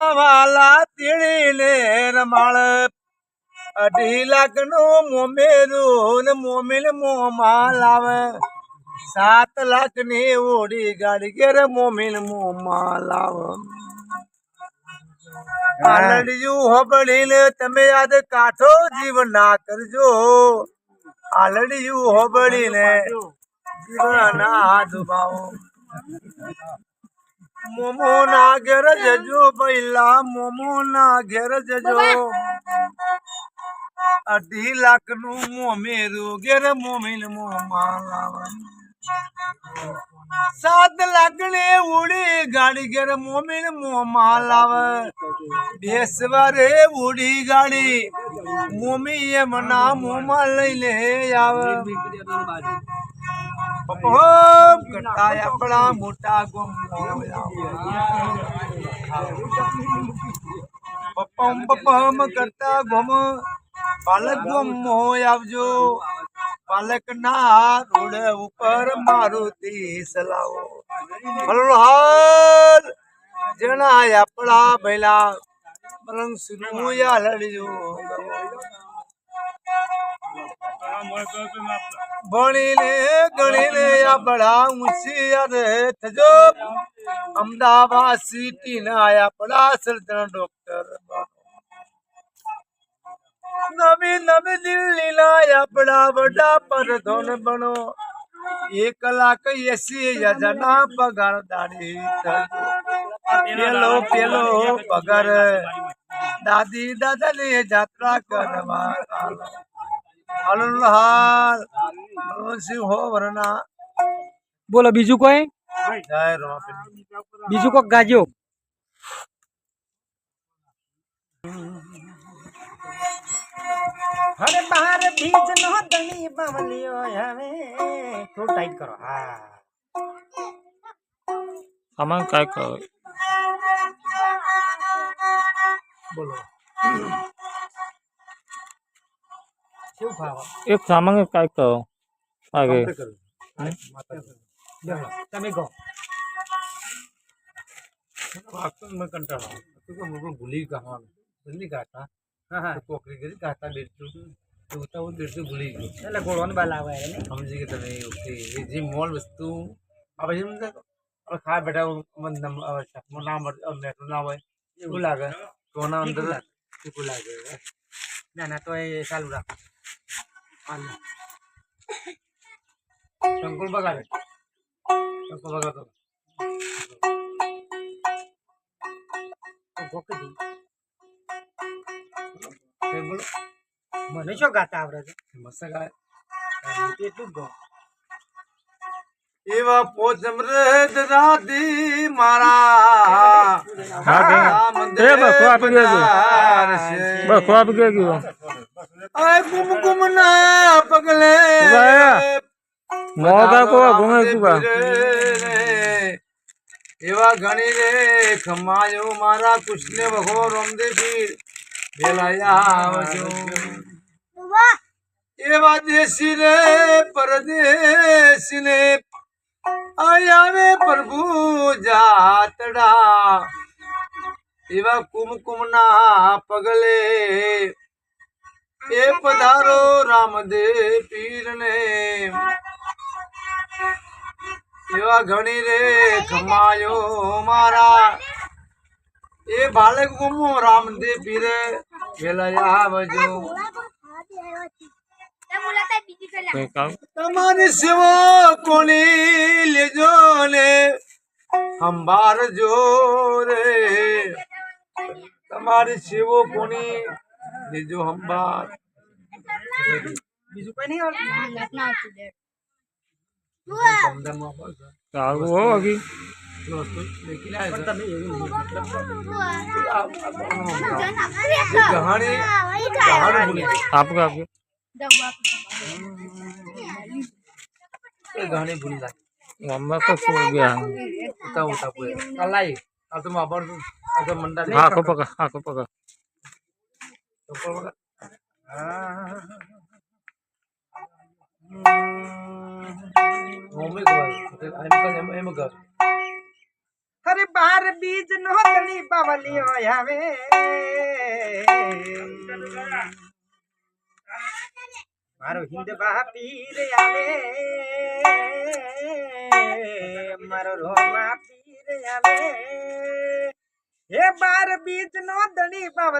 વાલા તીણીને રમાળ. અઢી લાખનું મોમેરું ને મોમેલ મોમાં લાવે. સાત લાખની ઓડી ગાડી ઘેર મોમેલ મોમાં લાવે. આલડિયું હોબળીને તમે યાદ કાઠો જીવ ના કરજો. આલડિયું હોબળીને જીવ ના દુબાવો. મોમો ના ઘેર જજો પહેલા મોમો ના ઘેર જજો. અઢી લાખનું મોમેરું ઘેર મોમીન મોમાં સાત લાખ ને ઉડી ગાડી ઘેર મોમીન મોમાં લાવ બેસવારે ઉડી ગાડી. મોમી એમના ના લઈ લે આવે. પપ્પમ કરતા આપણા મોટા ગોમ પપમ પપમ કરતા ગોમ પાલક ગોમ હોય આવજો. પાલક ના રોડ ઉપર મારુતિ સલાવો હાલ. જણા આપણા ભૈલા. મરણ સુનું યા લડજો. ભણીને ગણીને આપણા હોશિયાર થજો. અમદાવાદ સિટી ના આપણા સર્જન ડોક્ટર નવી નવી દિલ્હી ના આપણા વડા પરધોન બનો. એક લાખ એસી હજાર ના પગાર દાડી પેલો પેલો પગાર દાદી દાદા ની જાત્રા કરવા હાલ. હાલ સિંહ હો વરના બોલો બીજું કોઈ? બીજું કોક ગાજો? અરે બહાર બીજ નો દણી બવલિયો હવે થોડું ટાઈટ કરો હા. આમાં બોલો. એક સામાન્ય काय કહો આગે તમે કહો મેં કંટાળો તું કે હું ભૂલી ગયો ભૂલી ગાતા હા હા કોકરી કરી ગાતા બેઠું તો ઉતાવળ બેઠું ભૂલી ગયો એટલે ગોળવાનું બાલ આવે ને સમજી કે તમે ઓકે એ જે મોલ વસ્તુ આપણે જેમ કે આપણે ખાવા બેઠા મને નમ- હવે શાકમાં ના મળે મેઠું ના હોય એવું લાગે કોના અંદર શું લાગે ના ના તો એ ચાલુ રાખો હાલો. શંકુલ બગાડે શંકુલ બગાડતો. તો ગોકી દી. કઈ બોલો. મને શું ગાતા આવડે છે? મસ્ત ગાય. એટલું જ ગાઉં. એવા પોચમૃત રાધી મારા. દેજો. બસ ખોવા પી ગયો આય કુમકુમ ના પગલે. મોગા કો ઘુમે કુગા એવા ઘણી રે. ખમાયો મારા કૃષ્ણ વખો રોમદે પીર વેલાયા આવજો. એવા દેશી રે પરદેશી ને આયા રે પ્રભુ જાતડા. એવા કુમકુમ ના પગલે એ પધારો રામદેવ પીર ને એવા ઘણી રે ખમાયો મારા. એ બાળક ગુમો રામદેવ પીરે. વેલા આવજો. તમારી સેવા કોની લેજો ને? સંભાળજો રે. તમારી સેવો કોની? લેજો સંભાળ બીજું કઈ નહીં આવડતું સમજાવવામાં આવશે. સારું હો બાકી વસ્તુ લેખી લાવે છે. તમે એવું નહીં મતલબ કહાણી કહાણી ભૂલી ગઈ. આપકે આપકે એ કહાણી ભૂલી જાય હમણાં તો શું ગયા ઉતા ઉતા પૂરે કલાઈ આ તો માબર આ તો મંડા હા કો પકા હા કો પકા ચપ્પલ વગર. બાર બીજ નો ધણી બાવલિયો આવે મારો હિંદ બા પીર આવે મારો રોમા પીર આવે હે બાર બીજ નો ધણી બાવલિયો આવે મારો હિંદ બા પીર આવે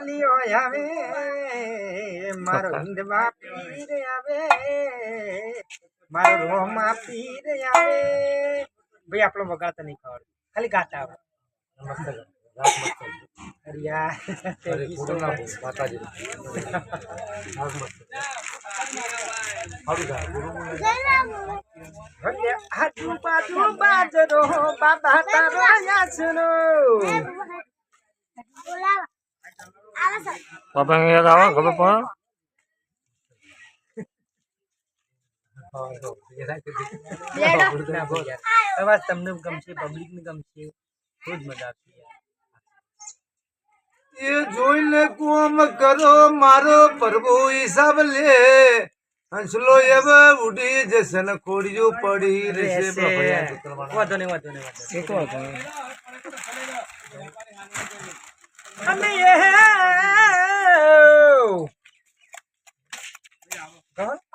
મારો રોમા પીર આવે ભાઈ આપણો વગાડતા નહીં ખબર ખાલી ગાતા આવે અરે યાર thank you so much. ભલે આજુબાજુ બાજરો બાબા તારો આયા સુનો બાપા યાદ આવે ખબર પડે ના બહુ યાર. અવાજ તમને ગમશે પબ્લિક ને ગમશે બહુ જ મજા આવશે યાર એ જોઈને કોમ કરો મારો પ્રભુ હિસાબ લે હંસલો એવ ઉડી જશે ને ખોડિયું પડી રહેશે રહેશે. પ્રભુ કરવાના. વાંધો નહીં વાંધો નહીં વાંધો નહીં. એ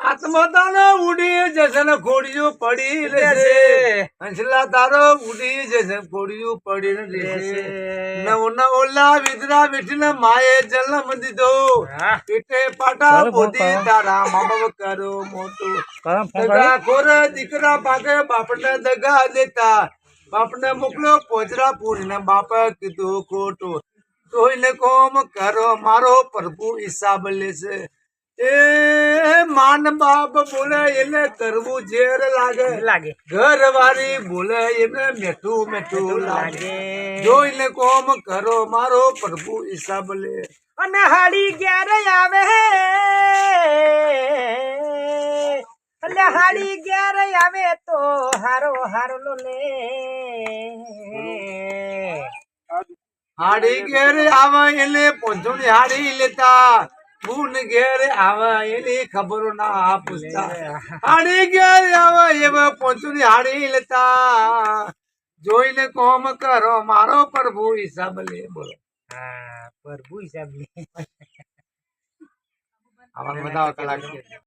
આત્મદાનો ઉડી જશે ને ઘોડિયું પડી રહેશે. હંસલા તારો ઉડી જશે ઘોડિયું પડી રહેશે. નવ નવ ઓલા વિદરા વિઠને માએ જન્મ દીધો. પીઠે પાટા પોતી. તારા મા બાપ કરો મોટું. દગા ખોર દીકરા ભાગે બાપને દગા દેતા. બાપને મોકલો પોજરા પૂરીને બાપે કીધું ખોટું. જોઈને કોમ કરો મારો પ્રભુ હિસાબ લેશે એ માન બાપ બોલે એને કરવું ઝેર લાગે. લાગે. ઘર વાળી બોલે એને મેઠું મેઠું લાગે. જોઈને કોમ કરો મારો પ્રભુ હિસાબ લે. અને હાડી ક્યારે આવે. એટલે હાડી ક્યારે આવે તો હારો હારો લો લે. હાડી ઘેર આવે એને પોંચોની હાડી લેતા બુન ઘેર આવે એની ખબરો ના પૂછતા. હાડી ઘેર આવે એવા પોંચુની હાડી લેતા. જોઈને કોમ કરો મારો પ્રભુ હિસાબ લે બોલો. પ્રભુ હિસાબ લે. આવા બધા કલાક છે